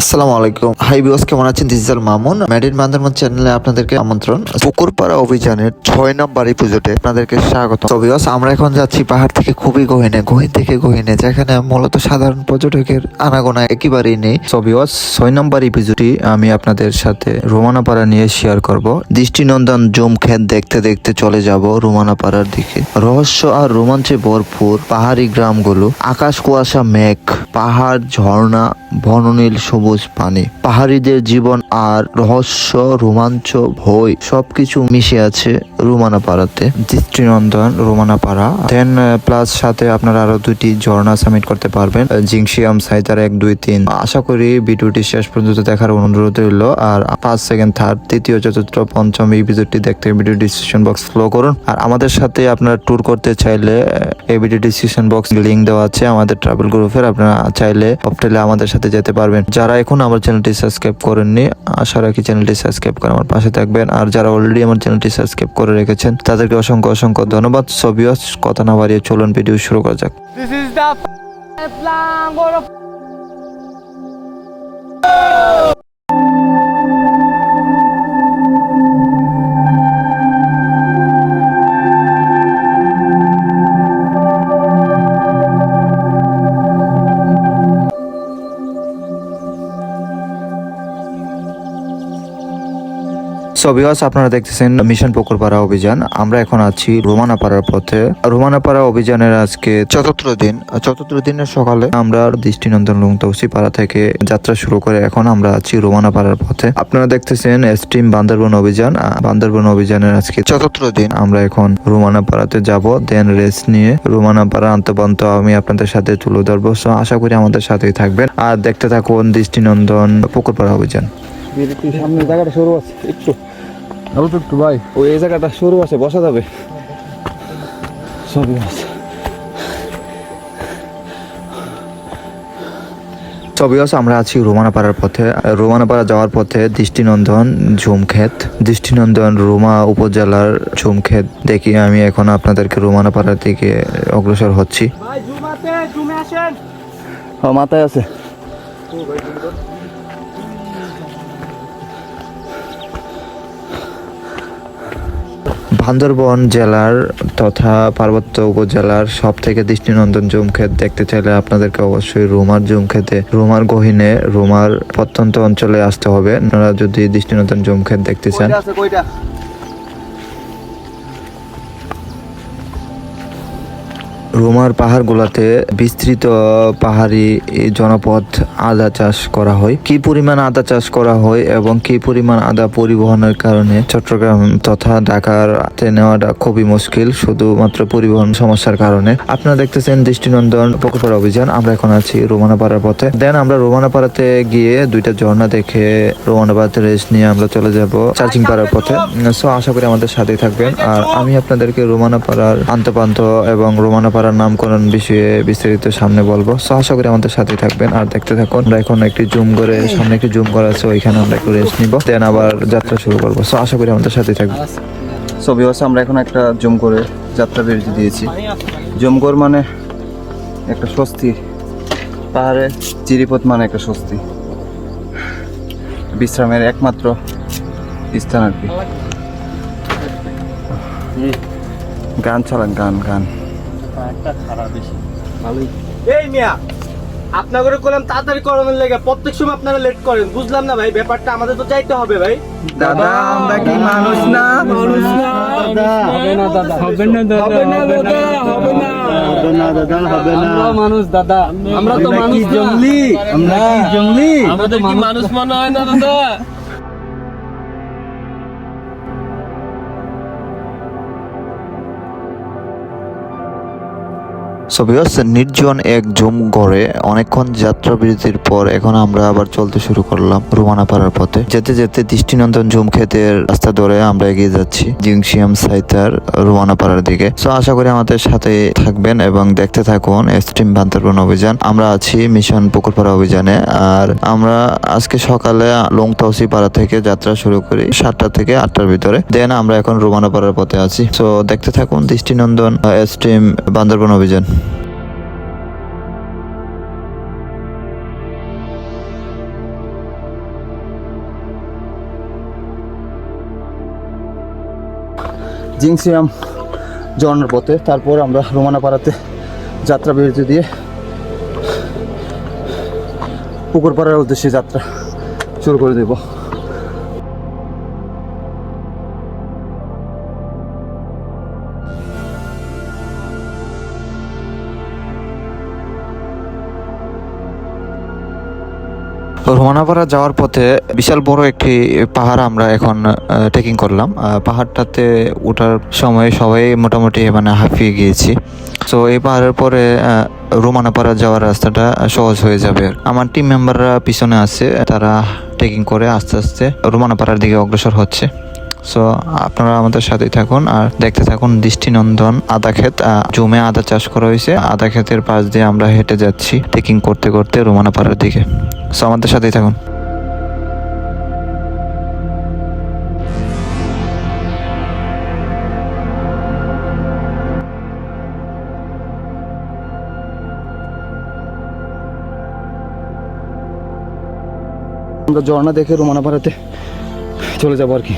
আসসালামু আলাইকুম। হাই বিওস কেমন আছেন? Digital Mamun made in Bandarban চ্যানেলে আপনাদেরকে আমন্ত্রণ। পুকুরপাড়া অভিযানের ছয় নম্বর এপিসোডে আপনাদেরকে স্বাগত তো বিওস আমরা এখন যাচ্ছি পাহাড় থেকে খুবই গহিনে, গহীন থেকে গহিনে, যেখানে মূলত সাধারণ পর্যটকের আনাগোনা একেবারেই নেই। ভিউয়ার্স ছয় নম্বর এপিসোডটি আমি আপনাদের সাথে রোমানাপাড়া নিয়ে শেয়ার করব। দৃষ্টিনন্দন জুম ক্ষেত দেখতে দেখতে চলে যাব রুমানাপাড়ার দিকে। রহস্য আর রোমাঞ্চে ভরপুর পাহাড়ি গ্রামগুলো, আকাশ কুয়াশা, মেঘ, পাহাড়, ঝর্ণা, বননীল, সবুজ পানি। পাহাড়িদের জীবন আর রহস্য, রোমাঞ্চ, ভয়, সবকিছু মিশে আছে রুমানাপাড়াতে। দৃষ্টিনন্দন, রোমানাপাড়া। দেন প্লাস সাথে আপনারা আরও দুটি ঝর্ণা সাবমিট করতে পারবেন। জিংশিয়াম, সাইতার এক, দুই, তিন। আশা করি ভিডিওটি শেষ পর্যন্ত দেখার অনুরোধ রইল। আর পাঁচ সেকেন্ড থার্ড তৃতীয়, চতুর্থ, পঞ্চম এই ভিডিওটি দেখতে ভিডিও ডিসক্রিপশন বক্স ফলো করুন। আর আমাদের সাথে আপনারা ট্যুর করতে চাইলে এই ভিডিও ডিসক্রিপশন বক্স লিংক দেওয়া আছে আমাদের ট্রাভেল গ্রুপের আপনারা চাইলে অপটেলে আমাদের সাথে যেতে পারবেন। যারা এখন আমার চ্যানেলটি সাবস্ক্রাইব করেননি, আশা রাখি চ্যানেলটি সাবস্ক্রাইব করে আমার পাশে থাকবেন আর যারা অলরেডি আমার চ্যানেলটি সাবস্ক্রাইব করে রেখেছেন, তাদেরকে অসংখ্য অসংখ্য ধন্যবাদ সবিয়স কথা না বাড়িয়ে চলুন ভিডিও শুরু করা যাক. সবিয়াস আপনারা দেখতেছেন মিশন পুকুরপাড়া অভিযান। আমরা এখন আছি রোমানাপাড়ার পথে। রোমানাপাড়া অভিযানের আজকে চতুর্থ দিন। চতুর্থ দিনের সকালে আমরা দৃষ্টিনন্দন লুংতৌসি পাড়া থেকে যাত্রা শুরু করে এখন আমরা আছি রোমানাপাড়ার পথে। আপনারা দেখতেছেন এস্টিম বান্দরবন অভিযান। বান্দরবন অভিযানের আজকে চতুর্থ দিন। আমরা এখন রোমানাপাড়াতে যাব। দেন রেস্ট নিয়ে রোমানাপাড়া আন্তপান্ত আমি আপনাদের সাথে তুলে ধরবো। So, আশা করি আমাদের সাথেই থাকবেন। আর দেখতে থাকুন দৃষ্টিনন্দন পুকুরপাড়া অভিযান। সামনে জায়গাটা আছে একটু। অল্প একটু ভাই। ওই এই জায়গাটা সরু আছে বসা যাবে। সবই আছে। আমরা আছি রোমানাপাড়ার পথে। রোমানাপাড়া যাওয়ার পথে দৃষ্টিনন্দন ঝুমক্ষেত। দৃষ্টিনন্দন রোমা উপজেলার ঝুমক্ষেত দেখি আমি এখন আপনাদেরকে রোমানাপাড়ার দিকে অগ্রসর হচ্ছি। মাথায় আছে। বান্দরবন জেলার তথা পার্বত্য উপজেলার সব থেকে দৃষ্টিনন্দন জুম ক্ষেত দেখতে চাইলে আপনাদেরকে অবশ্যই রুমার জুম খেতে রুমার গহিনে, রুমার প্রত্যন্ত অঞ্চলে আসতে হবে। আপনারা যদি দৃষ্টিনন্দন জুম ক্ষেত দেখতে চান রোমার পাহাড়গুলোতে বিস্তৃত পাহাড়ি জনপদ আদা চাষ করা হয়। কি পরিমাণ আদা চাষ করা হয় এবং কি পরিমাণ আদা পরিবহনের কারণে চট্টগ্রাম তথা ঢাকারতে নেওয়াটা খুবই মুশকিল, শুধুমাত্র পরিবহন সমস্যার কারণে। আপনারা দেখতেছেন দৃষ্টিনন্দন পুকুরপাড়া অভিযান, আমরা এখন আছি রোমানাপাড়ার পথে। দেন আমরা রোমানাপাড়াতে গিয়ে দুইটা ঝর্ণা দেখে রোমানাপাড়াতে রেস্ট নিয়ে আমরা চলে যাব চার্জিং পাড়ার পথে। সো আশা করি আমাদের সাথেই থাকবেন। আর আমি আপনাদেরকে রোমানাপাড়ার আন্তপান্ত এবং রোমানাপাড়ার নামকরণ বিষয়ে বিস্তারিত সামনে বলব। সো আশা করি আমাদের সাথে থাকবেন আর দেখতে থাকুন। আমরা এখন একটি জুম করে সামনে একটি জুম করা আছে ওইখানে আমরা একটু রেস্ট নিব। দেন আবার যাত্রা শুরু করব। সো আশা করি আমাদের সাথে থাকবেন। ছবি আছে আমরা এখন একটা জুম করে যাত্রা বিরতি দিয়েছি। জমগড় মানে একটা স্বস্তি। পাহাড়ে চিরিপথ মানে একটা স্বস্তি। বিশ্রামের একমাত্র স্থান আর কি। গান চালান গান গান। এই মিয়া আপনাদের করলাম তাড়াতাড়ি করানোর লেগে প্রত্যেক সময় আপনারা লেট করেন বুঝলাম না ভাই ব্যাপারটা আমাদের তো চাইতে হবে ভাই। দাদা আমরা কি মানুষ না? মানুষ না হবে না দাদা। হবে না দাদা হবে না দাদা হবে না। হবে না দাদা হবে না। আমরা মানুষ দাদা আমরা তো মানুষ জঙ্গলি? আমরা কি জঙ্গলি? আমাদের কি মানুষ মনে হয় না দাদা? সবিয়াস নির্জন এক জুম গড়ে অনেকক্ষণ যাত্রা বিরতির পর এখন আমরা আবার চলতে শুরু করলাম রুমানাপাড়ার পথে। যেতে যেতে দৃষ্টিনন্দন জুম ক্ষেতের রাস্তা ধরে আমরা এগিয়ে যাচ্ছি জিংশিয়াম সাইতার রুমানাপাড়ার দিকে। সো আশা করি আমাদের সাথে থাকবেন এবং দেখতে থাকুন এক্সট্রিম বান্তরবন অভিযান। আমরা আছি মিশন পুকুরপাড়া অভিযানে আর আমরা আজকে সকালে লং লংতাউসি পাড়া থেকে যাত্রা শুরু করি সাতটা থেকে আটটার ভিতরে। দেন আমরা এখন রুমানাপাড়ার পথে আছি। সো দেখতে থাকুন দৃষ্টিনন্দন এক্সট্রিম বান্দরবন অভিযান। জিংসিয়াম ঝর্ণার পথে। তারপর আমরা রোমানাপাড়াতে যাত্রা বিরতি দিয়ে পুকুরপাড়ার উদ্দেশ্যে যাত্রা শুরু করে দেব। রোমানাপাড়া যাওয়ার পথে বিশাল বড় একটি পাহাড় আমরা এখন ট্রেকিং করলাম। পাহাড়টাতে ওঠার সময় সবাই মোটামুটি মানে হাঁপিয়ে গিয়েছি। তো এই পাহাড়ের পরে রোমানাপাড়া যাওয়ার রাস্তাটা সহজ হয়ে যাবে। আমার টিম মেম্বাররা পিছনে আছে, তারা ট্রেকিং করে আস্তে আস্তে রোমানাপাড়ার দিকে অগ্রসর হচ্ছে। সো আপনারা আমাদের সাথেই থাকুন আর দেখতে থাকুন দৃষ্টিনন্দন আদা ক্ষেত। জমে আদা চাষ করা হয়েছে। আদা ক্ষেতের পাশ দিয়ে আমরা হেঁটে যাচ্ছি ট্রেকিং করতে করতে রোমানাপাড়ার দিকে। সো আমাদের সাথেই থাকুন। আমরা ঝর্ণা দেখে রোমানা রোমানাপাড়াতে চলে যাব আর কি।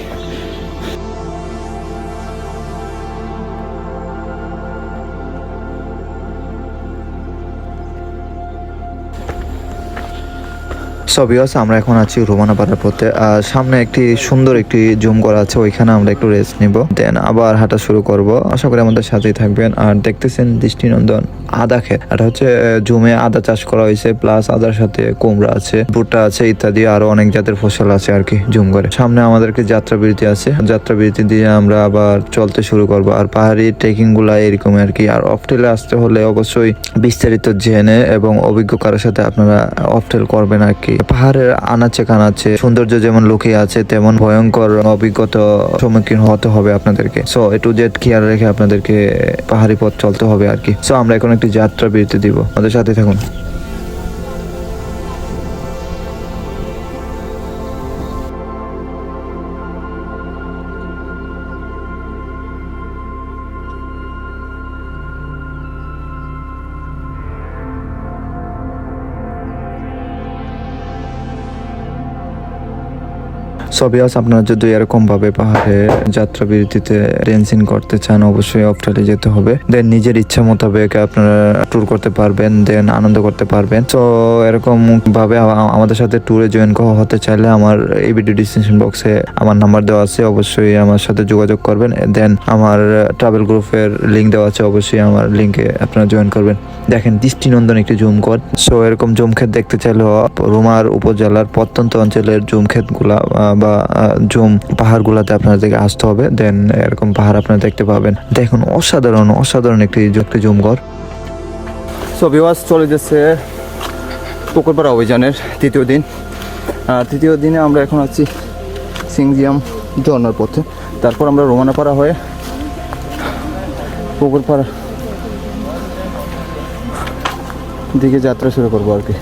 সবিয়াস আমরা এখন আছি রোমানা পাড়ার পথে আর সামনে একটি সুন্দর একটি জুম করা আছে, ওইখানে আমরা একটু রেস্ট নিব। দেন আবার হাঁটা শুরু করব। আশা করি আমাদের সাথেই থাকবেন। আর দেখতেছেন দৃষ্টিনন্দন। আদা ক্ষেত এটা হচ্ছে জুমে আদা চাষ করা হয়েছে প্লাস আদার সাথে কুমড়া আছে, ভুট্টা আছে ইত্যাদি, আরও অনেক জাতের ফসল আছে আর কি, জুম করে। সামনে আমাদেরকে যাত্রা বিরতি আছে যাত্রা বিরতি দিয়ে আমরা আবার চলতে শুরু করব। আর পাহাড়ি ট্রেকিংগুলা এরকম আর কি। আর অফটেলে আসতে হলে অবশ্যই বিস্তারিত জেনে এবং অভিজ্ঞ কারোর সাথে আপনারা অফটেল করবেন আর কি। পাহাড়ের আনাচে কানাচে সৌন্দর্য যেমন লুকিয়ে আছে, তেমন ভয়ঙ্কর অভিজ্ঞতা সম্মুখীন হতে হবে আপনাদেরকে। সো এ টু জেড খেয়াল রেখে আপনাদেরকে পাহাড়ি পথ চলতে হবে আর কি। সো আমরা এখন একটি যাত্রা বিরতি দিব। আমাদের সাথে থাকুন। সবিয়াস আপনারা যদি এরকম ভাবে পাহাড়ে যাত্রা বিরতিতে ড্যান্সিং করতে চান, অবশ্যই অফটালে যেতে হবে। দেন নিজের ইচ্ছা মোতাবেক আপনারা ট্যুর করতে পারবেন দেন আনন্দ করতে পারবেন। তো এরকম ভাবে আমাদের সাথে ট্যুরে জয়েন হতে চাইলে আমার এই ভিডিও ডিসক্রিপশন বক্সে আমার নাম্বার দেওয়া আছে, অবশ্যই আমার সাথে যোগাযোগ করবেন। দেন আমার ট্রাভেল গ্রুপের লিঙ্ক দেওয়া আছে, অবশ্যই আমার লিঙ্কে আপনারা জয়েন করবেন। দেখেন, দৃষ্টিনন্দন একটি জুম কর সো এরকম জুম ক্ষেত দেখতে চাইলেও রুমার উপজেলার প্রত্যন্ত অঞ্চলের জুম বা জুম পাহাড়গুলাতে আপনাদেরকে আসতে হবে দেন এরকম পাহাড় আপনারা দেখতে পাবেন। দেখুন অসাধারণ অসাধারণ একটি একটি জুম ঘর চলে যাচ্ছে পুকুরপাড়া অভিযানের তৃতীয় দিন। আহ, তৃতীয় দিনে আমরা এখন আছি সিংজিয়াম ঝর্নার পথে। তারপর আমরা রোমানাপাড়া হয়ে পুকুরপাড়া দিকে যাত্রা শুরু করব আর কি।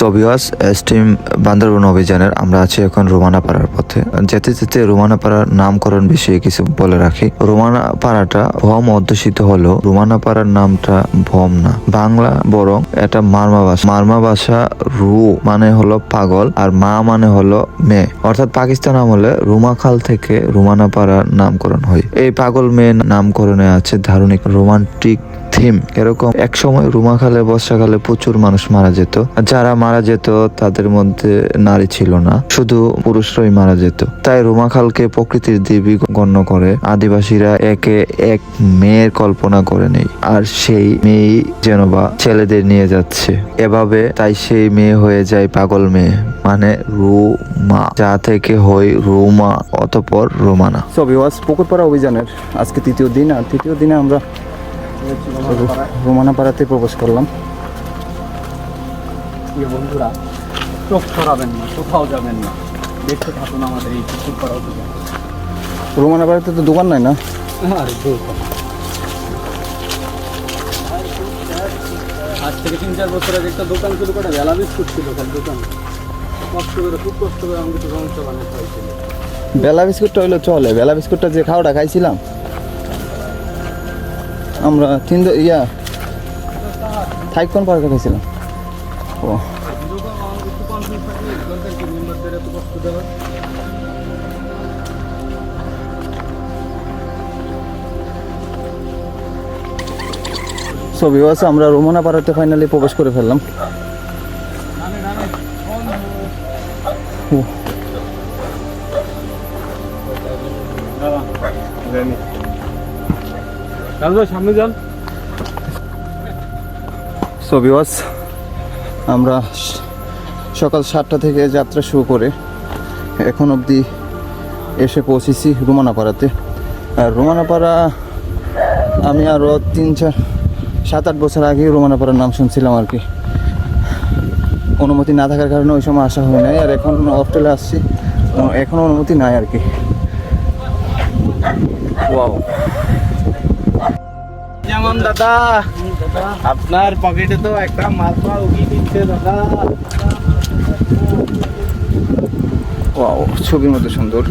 সবিয়াস স্টিম বান্দরবন অভিযানের আমরা আছি এখন রোমানা পাড়ার পথে। যেতে যেতে রোমানা পাড়ার নামকরণ বিষয়ে কিছু বলে রাখি। রোমানা পাড়াটা ভম অধ্যুষিত হলো রোমানা পাড়ার নামটা ভম না। বাংলা বরং এটা মারমা ভাষা। মারমা ভাষা রু মানে হলো পাগল আর মা মানে হলো মেয়ে। অর্থাৎ পাকিস্তান আমলে রুমাখাল থেকে রোমানা পাড়ার নামকরণ হয়। এই পাগল মেয়ে নামকরণে আছে ধারণিক রোমান্টিক থিম। এরকম এক সময় রুমাখালে বর্ষাকালে প্রচুর মানুষ মারা যেত। যারা মারা যেত, তাদের মধ্যে নারী ছিল না, শুধু পুরুষরাই মারা যেত। তাই রুমাখালকে প্রকৃতির দেবী গণ্য করে, আদিবাসীরা একে এক মেয়ের কল্পনা করে নেই। আর সেই মেয়েই যেন বা ছেলেদের নিয়ে যাচ্ছে। এভাবে তাই সেই মেয়ে হয়ে যায় পাগল মেয়ে মানে রুমা। যা থেকে হয় রুমা, অতপর রোমানা। সো বিওয়াস পুকুরপাড়া অভিযানের আজকে তৃতীয় দিন, আর তৃতীয় দিনে আমরা রোমানাপাড়াতে প্রবেশ করলাম। বন্ধুরা চোখ সরাবেন না কোথাও যাবেন না। দেখতে থাকুন আমাদের এই পুকুর পাড়া অভিযান। রোমানাপাড়াতে তো দোকান নাই না? আরে দূর আজ থেকে তিন চার বছর আগে একটা দোকান শুরু করে বেলা বিস্কুট ছিল দোকান। কষ্ট করে খুব কষ্ট করে আমাকে সমস্যা বানাতে হয়েছিল। বেলা বিস্কুটটা হইল চলে। বেলা বিস্কুটটা যে খাওয়াটা খাইছিলাম আমরা তিন ইয়া থাইকন পার্কে গেছিলাম। ও। সো আছে আমরা রোমনা পাড়াতে ফাইনালি প্রবেশ করে ফেললাম। সামনে যান। সো ভিউয়ার্স আমরা সকাল সাতটা থেকে যাত্রা শুরু করে এখন অবধি এসে পৌঁছেছি রুমানাপাড়াতে। আর রুমানাপাড়া আমি আরও তিন চার সাত আট বছর আগে রুমানাপাড়ার নাম শুনছিলাম আর কি। অনুমতি না থাকার কারণে ওই সময় আসা হয় নাই আর এখন হস্টেলে আসছি। ও- এখনও অনুমতি নাই আর কি। ওয়াও যেমন দাদা আপনার পকেটে তো একটা মালপা উগি দিচ্ছে দাদা। ওয়াও ছবির মতো সুন্দর।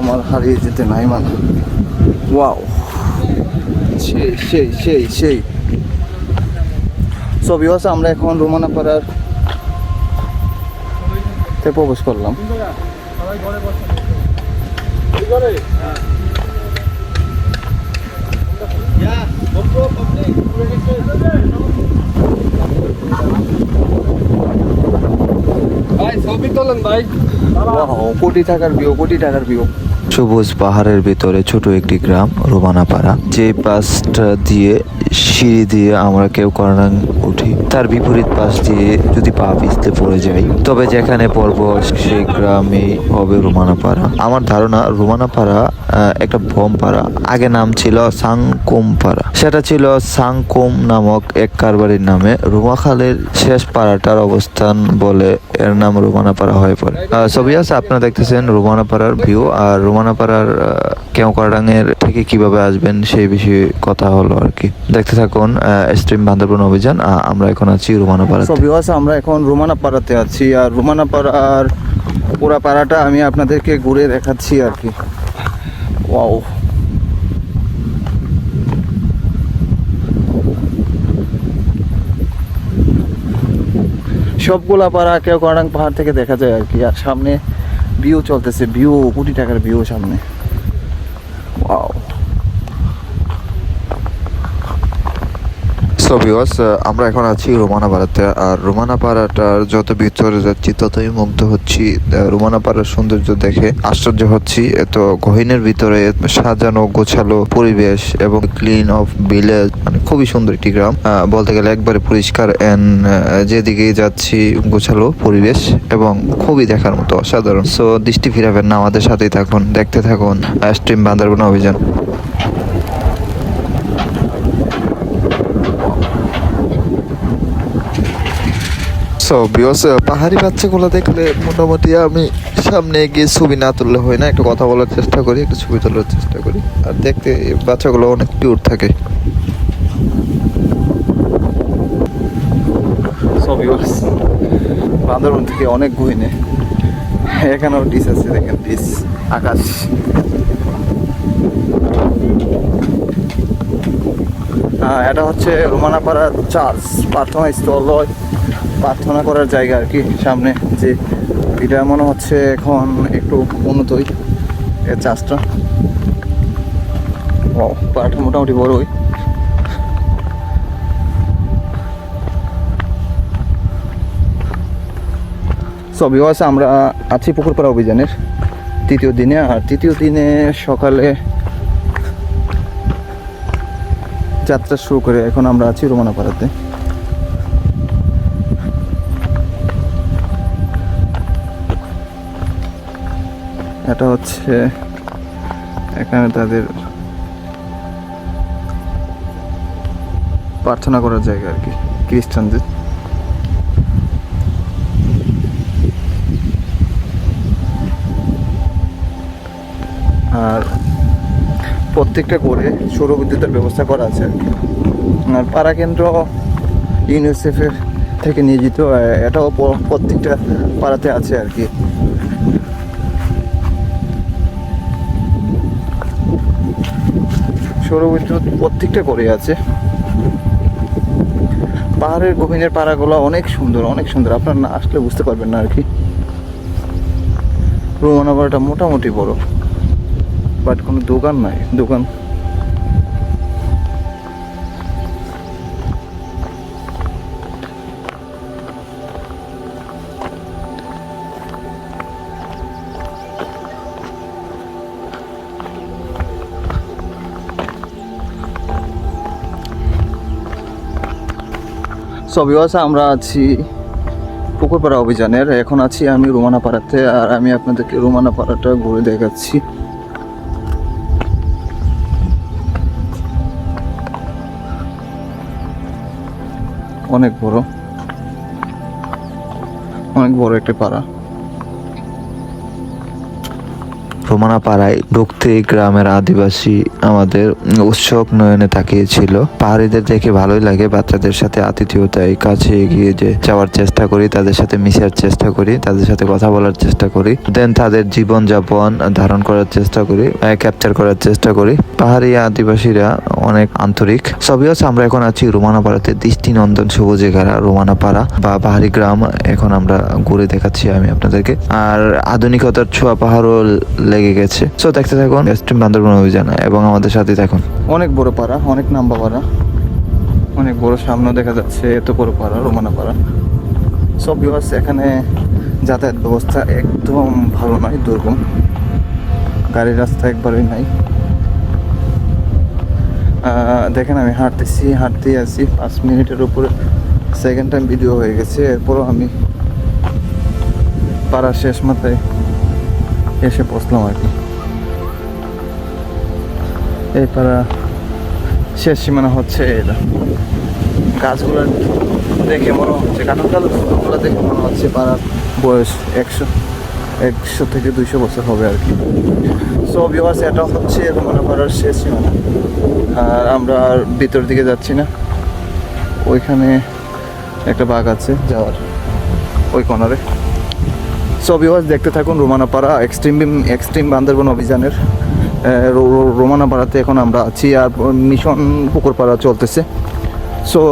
আমার হারিয়ে যেতে নাই মানে। ওয়াও। সেই সেই সেই সেই। ছবি আছে আমরা এখন রোমানা তোলেন ভাই। ওয়াও কোটি টাকার বিও কোটি টাকার বিও সবুজ পাহাড়ের ভিতরে ছোট একটি গ্রাম, রোমানাপাড়া। যে পাশটা দিয়ে সিঁড়ি দিয়ে আমরা কেউ করাং উঠি, তার বিপরীত পাশ দিয়ে যদি পা পিছলে পড়ে যাই, তবে যেখানে পড়ব সেই গ্রামে হবে রোমানাপাড়া। আমার ধারণা রোমানাপাড়া একটা ভোম পাড়া আগে নাম ছিল সাংকুম পাড়া সেটা ছিল সাংকুম নামক এক কারবারির নামে। রুমাখালের শেষ পাড়াটার অবস্থান বলে এর নাম রোমানাপাড়া হয়ে পড়ে। ছবি আছে আপনারা দেখতেছেন রোমানাপাড়ার ভিউ আর রোমানাপাড়ার কেওকারাঙের থেকে কীভাবে আসবেন সেই বিষয়ে কথা হলো আর কি। দেখতে থাকুন স্ট্রিম বান্দরবন অভিযান আমরা এখন আছি রোমানাপাড়া আমরা এখন রোমানা পাড়াতে আছি, আর রোমানা পাড়ার পুরা পাড়াটা আমি আপনাদেরকে ঘুরে দেখাচ্ছি আর কি। ওয়াও। সবগুলা পাড়া কেউ করাং পাহাড় থেকে দেখা যায় আর কি, আর সামনে ভিউ চলতেছে ভিউ কোটি টাকার ভিউ সামনে। ওয়াও সো ভিউয়ার্স আমরা এখন আছি রোমানাপাড়াতে। আর রোমানাপাড়াটার যত ভিতরে যাচ্ছি ততই মুগ্ধ হচ্ছি। আহ, রোমানাপাড়ার সৌন্দর্য দেখে আশ্চর্য হচ্ছি। এত গহীনের ভিতরে সাজানো গোছালো পরিবেশ এবং ক্লিন অফ ভিলেজ মানে খুবই সুন্দর একটি গ্রাম। বলতে গেলে একবারে পরিষ্কার অ্যান্ড যেদিকেই যাচ্ছি গোছালো পরিবেশ এবং খুবই দেখার মতো অসাধারণ। সো দৃষ্টি ফিরাবেন না আমাদের সাথেই থাকুন দেখতে থাকুন স্ট্রিম বান্দরবন অভিযান। সো বিকজ পাহাড়ি বাচ্চাগুলো দেখলে মোটামুটি আমি সামনে গিয়ে ছবি না তুললে হয় না। একটু কথা বলার চেষ্টা করি, একটু ছবি তোলার চেষ্টা করি। আর দেখতে বাচ্চাগুলো অনেক কিউট থাকে। বান্দরবন থেকে অনেক গহিনে। এখানেও ডিস আছে, দেখেন ডিস আকাশ। এটা হচ্ছে রোমানাপাড়ার চার্চ। প্রার্থনা স্থল প্রার্থনা করার জায়গা আর কি সামনে। যে এটা মনে হচ্ছে এখন একটু উন্নতই এর চার্চটা। ও পাড়াটা মোটামুটি বড়ই। আছে আমরা আছি পুকুরপাড়া অভিযানের তৃতীয় দিনে। আর তৃতীয় দিনে সকালে যাত্রা শুরু করে এখন আমরা আছি রোমানাপাড়াতে। এটা হচ্ছে এখানে তাদের প্রার্থনা করার জায়গা আর কি, খ্রিস্টানদের। আর প্রত্যেকটা করে সৌর বিদ্যুতের ব্যবস্থা করা আছে। আর পাড়া কেন্দ্র ইউনিসেফের থেকে নিয়োজিত এটাও প্রত্যেকটা পাড়াতে আছে আর কি। সৌর বিদ্যুৎ প্রত্যেকটা করে আছে। পাহাড়ের গভীরের পাড়াগুলো অনেক সুন্দর অনেক সুন্দর। আপনার না আসলে বুঝতে পারবেন না আর কি। রোমানাপাড়াটা মোটামুটি বড়। বাট কোনো দোকান নাই, দোকান। আছে আমরা আছি পুকুরপাড়া অভিযানের। এখন আছি আমি রোমানাপাড়াতে, আর আমি আপনাদেরকে রোমানাপাড়াটা ঘুরে দেখাচ্ছি। অনেক বড় অনেক বড় একটা পাড়া। রোমানা পাড়ায় ঢুকতে গ্রামের আদিবাসী আমাদের উৎসব নয়নে তাকিয়েছিল। পাহাড়িদের দেখে ভালোই লাগে, বাচ্চাদের সাথে আতিথেয়তায় কাছে এগিয়ে যে যাওয়ার চেষ্টা করি, তাদের সাথে মিশার চেষ্টা করি, তাদের সাথে কথা বলার চেষ্টা করি দেন তাদের জীবনযাপন ধারণ করার চেষ্টা করি ক্যাপচার করার চেষ্টা করি। পাহাড়ি আদিবাসীরা অনেক আন্তরিক। সবই হচ্ছে আমরা এখন আছি রোমানাপাড়াতে দৃষ্টিনন্দন সবুজে ঘেরা রোমানাপাড়া বা পাহাড়ি গ্রাম। এখন আমরা ঘুরে দেখাচ্ছি আমি আপনাদেরকে। আর আধুনিকতার ছোঁয়া পাহাড়ও লেগে গেছে। সো দেখতে থাকুন এস্ট্রিম বান্দরবন অভিযান এবং আমাদের সাথে থাকুন। অনেক বড় পাড়া, অনেক নাম্বা পাড়া, অনেক বড় সামনে দেখা যাচ্ছে এত বড় পাড়া, রোমানা পাড়া। সব বিভাগ এখানে যাতায়াত ব্যবস্থা একদম ভালো নয়, দুর্গম। গাড়ির রাস্তা একবারই নাই। দেখেন আমি হাঁটতেছি হাঁটতেই আছি, পাঁচ মিনিটের উপরে সেকেন্ড টাইম ভিডিও হয়ে গেছে, এরপরও আমি পাড়া শেষ মাথায় এসে বসলাম আর কি। এই পাড়া শেষ সীমানা হচ্ছে এটা গাছগুলো দেখে মনে হচ্ছে, কাঁঠাল গাছগুলো দেখে মনে হচ্ছে পাড়ার বয়স একশো একশো থেকে দুইশো বছর হবে আর কি। সো বিভার্স এটা হচ্ছে মনে পাড়ার শেষ সীমানা। আর আমরা আর ভিতর দিকে যাচ্ছি না। ওইখানে একটা বাঘ আছে যাওয়ার, ওই কর্নারে সো বিভার্স দেখতে থাকুন রোমানাপাড়া এক্সট্রিম এক্সট্রিম বান্দরবন অভিযানের রোমানাপাড়াতে এখন আমরা আছি আর মিশন পুকুরপাড়া চলতেছে। সো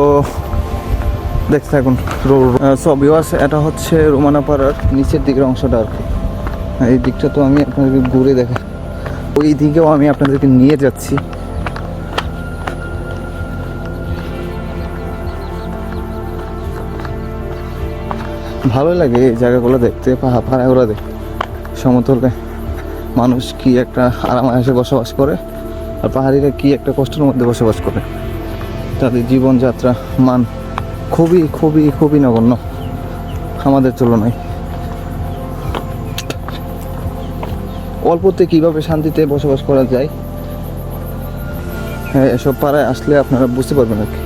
দেখতে থাকুন সো বিভার্স এটা হচ্ছে রোমানাপাড়ার নিচের দিকের অংশটা আর কি। এই দিকটা তো আমি আপনাদেরকে ঘুরে দেখা ওই দিকেও আমি আপনাদেরকে নিয়ে যাচ্ছি। ভালো লাগে এই জায়গাগুলো দেখতে পাহাড় পাহাড়গুলো দেখতে। সমতলে মানুষ কি একটা আরাম আয়াসে বসবাস করে আর পাহাড়িরা কি একটা কষ্টের মধ্যে বসবাস করে। তাদের জীবনযাত্রা, মান খুবই খুবই খুবই নগণ্য আমাদের তুলনায়। অল্পতে কীভাবে শান্তিতে বসবাস করা যায় হ্যাঁ এসব পাড়ায় আসলে আপনারা বুঝতে পারবেন আর কি।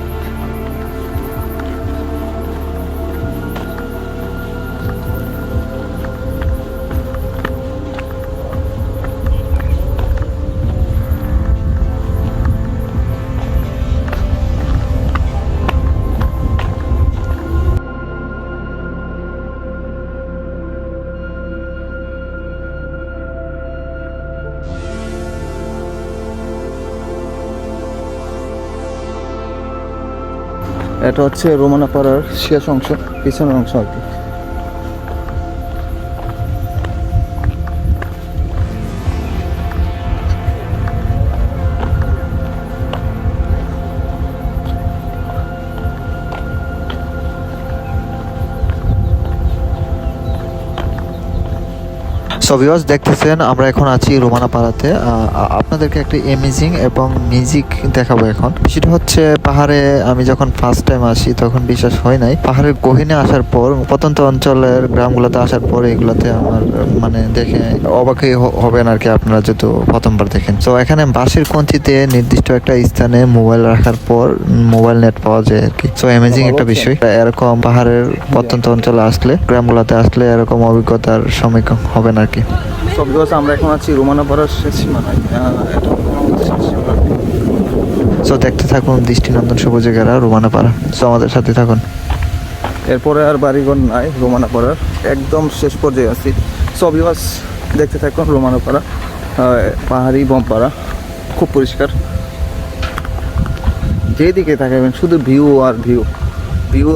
এটা হচ্ছে রোমানাপাড়ার শেষ অংশ, পিছনের অংশ আর কি। সো ভিউয়ার্স দেখতেছেন, আমরা এখন আছি রোমানা পাড়াতে আপনাদেরকে একটা এমেজিং এবং মিউজিক দেখাবো এখন। সেটা হচ্ছে পাহাড়ে আমি যখন ফার্স্ট টাইম আসি তখন বিশ্বাস হয় নাই। পাহাড়ের গহীনে আসার পর প্রত্যন্ত অঞ্চলের গ্রামগুলোতে আসার পর এগুলোতে আমার মানে দেখে অবাকই হবেন আর কি আপনারা যেহেতু প্রথমবার দেখেন। তো এখানে বাঁশের কঞ্চিতে নির্দিষ্ট একটা স্থানে মোবাইল রাখার পর মোবাইল নেট পাওয়া যায় আর কি। তো অ্যামেজিং একটা বিষয়। এরকম পাহাড়ের প্রত্যন্ত অঞ্চলে আসলে গ্রামগুলোতে আসলে এরকম অভিজ্ঞতার সম্মুখীন হবেন আর কি। সব আমরা এখন আছি রোমানাপাড়ার শেষ সীমানায় এটা। সো দেখতে থাকুন দৃষ্টিনন্দন সবুজে ঘেরা রুমানাপাড়া সো আমাদের সাথে থাকুন। এরপরে আর বাড়িঘর নাই রোমানা পাড়ার। একদম শেষ পর্যায়ে আছি। সব বিকজ দেখতে থাকুন রোমানাপাড়া আহ, পাহাড়ি বমপাড়া খুব পরিষ্কার। যেদিকে তাকাবেন শুধু ভিউ আর ভিউ ভিউ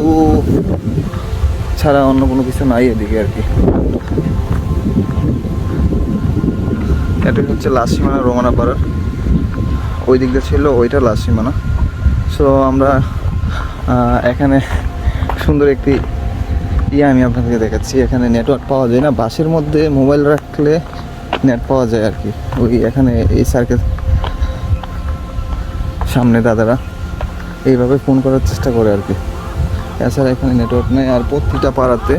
ছাড়া অন্য কোনো কিছু নাই এদিকে আর কি। এটা হচ্ছে লাস্ট সীমানা রোমানাপাড়ার ওই দিক দিয়ে ছিল, ওইটা লাস্ট সীমানা সো আমরা এখানে সুন্দর একটি ইয়ে আমি আপনাদেরকে দেখাচ্ছি। এখানে নেটওয়ার্ক পাওয়া যায় না। বাসের মধ্যে মোবাইল রাখলে নেট পাওয়া যায় আর কি। ওই এখানে এই সার্কেল সামনে দাদারা এইভাবে ফোন করার চেষ্টা করে আর কি। এছাড়া এখানে নেটওয়ার্ক নেই। আর প্রতিটা পাড়াতে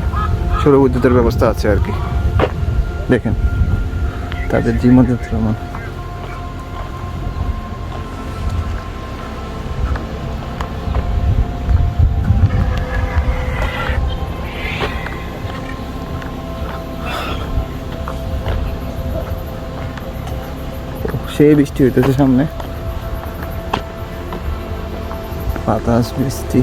সৌর বিদ্যুতের ব্যবস্থা আছে আর কি। দেখেন, তাদের জীবনযাত্রা রহমান সেই বৃষ্টি হইতেছে সামনে। বাতাস, বৃষ্টি।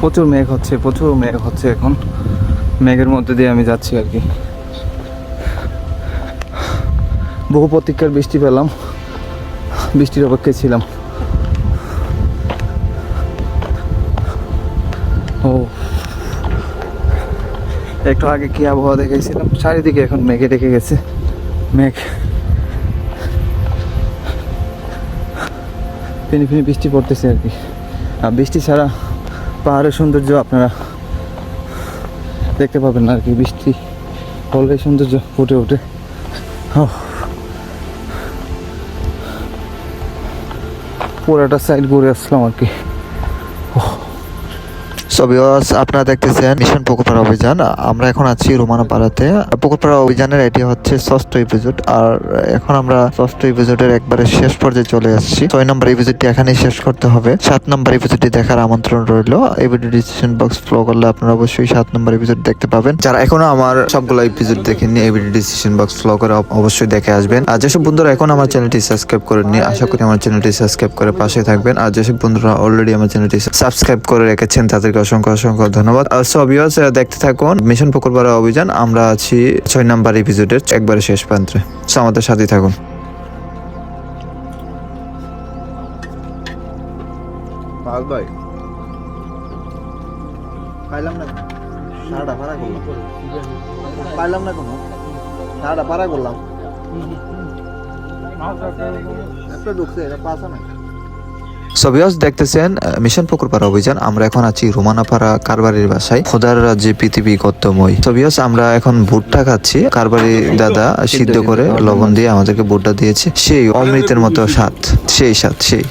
প্রচুর মেঘ হচ্ছে, প্রচুর মেঘ হচ্ছে এখন। মেঘের মধ্যে দিয়ে আমি যাচ্ছি আর কি। বহু প্রতীক্ষার বৃষ্টি পেলাম। বৃষ্টির অপেক্ষায় ছিলাম। ও। একটু আগে কি আবহাওয়া দেখেছিলাম চারিদিকে এখন মেঘে ডেকে গেছে। মেঘ। ফিনি ফিনি বৃষ্টি পড়তেছে আর কি। আর বৃষ্টি ছাড়া পাহাড়ের সৌন্দর্য আপনারা দেখতে পাবেন না আর কি। বৃষ্টি হলে সৌন্দর্য ফুটে ওঠে। ও পুরাটা সাইড ঘুরে আসলাম আর কি। সো আপনারা দেখতেছেন মিশন পুকুরপাড়া অভিযান। আমরা এখন আছি রোমানাপাড়াতে পুকুরপাড়া অভিযানের এটি হচ্ছে ষষ্ঠ এপিসোড আর এখন আমরা ষষ্ঠ এপিসোডের একবারে শেষ পর্যায়ে চলে আসছি। ছয় নম্বর এপিসোডটি এখানেই শেষ করতে হবে। সাত নম্বর এপিসোডটি দেখার আমন্ত্রণ রইল। এই ভিডিও ডিসক্রিপশন বক্স ফলো করলে আপনারা অবশ্যই সাত নম্বর এপিসোড দেখতে পাবেন। যারা এখনও আমার সবগুলো এপিসোড দেখেননি, এই ভিডিও ডিসক্রিপশন বক্স ফলো করে অবশ্যই দেখে আসবেন। আর যেসব বন্ধুরা এখন আমার চ্যানেলটি সাবস্ক্রাইব করেননি, আশা করি আমার চ্যানেলটি সাবস্ক্রাইব করে পাশে থাকবেন। আর যেসব বন্ধুরা অলরেডি আমার চ্যানেলটি সাবস্ক্রাইব করে রেখেছেন, তাদেরকে অসংখ্য অসংখ্য ধন্যবাদ। আর ভিউয়ার্স দেখতে থাকুন মিশন পুকুরপাড়া অভিযান। আমরা আছি ছয় নাম্বার এপিসোডের একবারে শেষ প্রান্তে। সো আমাদের সাথে থাকুন। ভাই। পাইলাম না। সারাটা ভাড়া করলাম। পাইলাম না কোনো। সারাটা ভাড়া করলাম। একটা ঢুকছে এটা পাশা না সবিয়াস দেখতেছেন মিশন পুকুরপাড়া অভিযান। আমরা এখন আছি রোমানাপাড়া কারবারির বাসায়। খোদার রাজ্যে পৃথিবী কত্তময় সবিয়াস আমরা এখন ভুট্টা খাচ্ছি। কারবারি দাদা সিদ্ধ করে লবণ দিয়ে আমাদেরকে ভুট্টা দিয়েছে। সেই অমৃতের মতো স্বাদ। সেই স্বাদ, সেই।